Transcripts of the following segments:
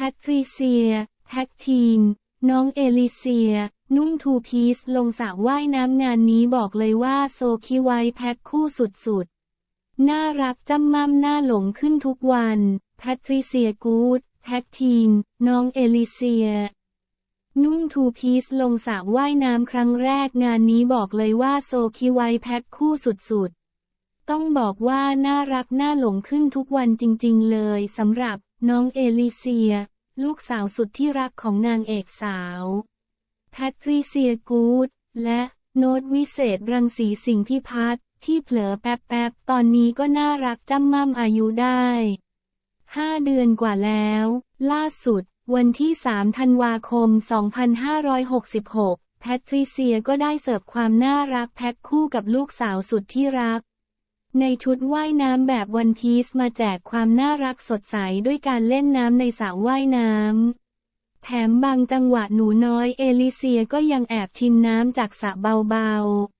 แพทริเซีย แท็กทีม น้องเอลิเซีย นุ่งทูพีซลงสระว่ายน้ำงานนี้บอกเลยว่าโซคิไวแพ็คคู่สุดๆ น่ารักจำม่ำหน้าหลงขึ้นทุกวัน แพทริเซียกูดแท็กทีม น้องเอลิเซีย นุ่งทูพีซลงสระว่ายน้ำครั้งแรกงานนี้บอกเลยว่าโซคิไวแพ็คคู่สุดๆต้องบอกว่าน่ารักน่าหลงขึ้นทุกวันจริง ๆ เลยสำหรับ น้องเอลิเซีย ลูกสาวสุดที่รักของนางเอกสาว แพทริเซียกูด และโน้ตวิเศษรังสีสิงห์พิพัฒน์ที่เผลอแป๊บๆตอนนี้ก็น่ารักจ้ำม่ำอายุได้5เดือนกว่าแล้ว ล่าสุด วันที่ 3 ธันวาคม 2566 แพทริเซียก็ได้เสิร์ฟความน่ารักแพ็คคู่กับลูกสาวสุดที่รัก ในชุดว่ายน้ำแบบวันพีซมาแจกความน่ารักสดใสด้วยการเล่นน้ำในสระว่ายน้ำ แถมบางจังหวะหนูน้อยเอลิเซียก็ยังแอบชิมน้ำจากสระเบา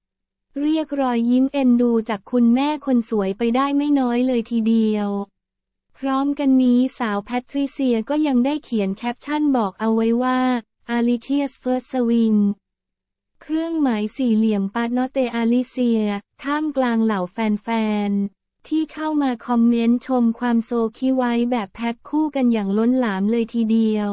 ๆ เรียกรอยยิ้มเอ็นดูจากคุณแม่คนสวยไปได้ไม่น้อยเลยทีเดียว พร้อมกันนี้สาวแพทริเซียก็ยังได้เขียนแคปชั่นบอกเอาไว้ว่า Alicia's First Swing เครื่องหมายสี่เหลี่ยมปาโนเตอาลิเซีย ท่ามกลางเหล่าแฟนๆ ที่เข้ามาคอมเมนต์ชมความโซคิไว้แบบแพ็คคู่กันอย่างล้นหลามเลยทีเดียว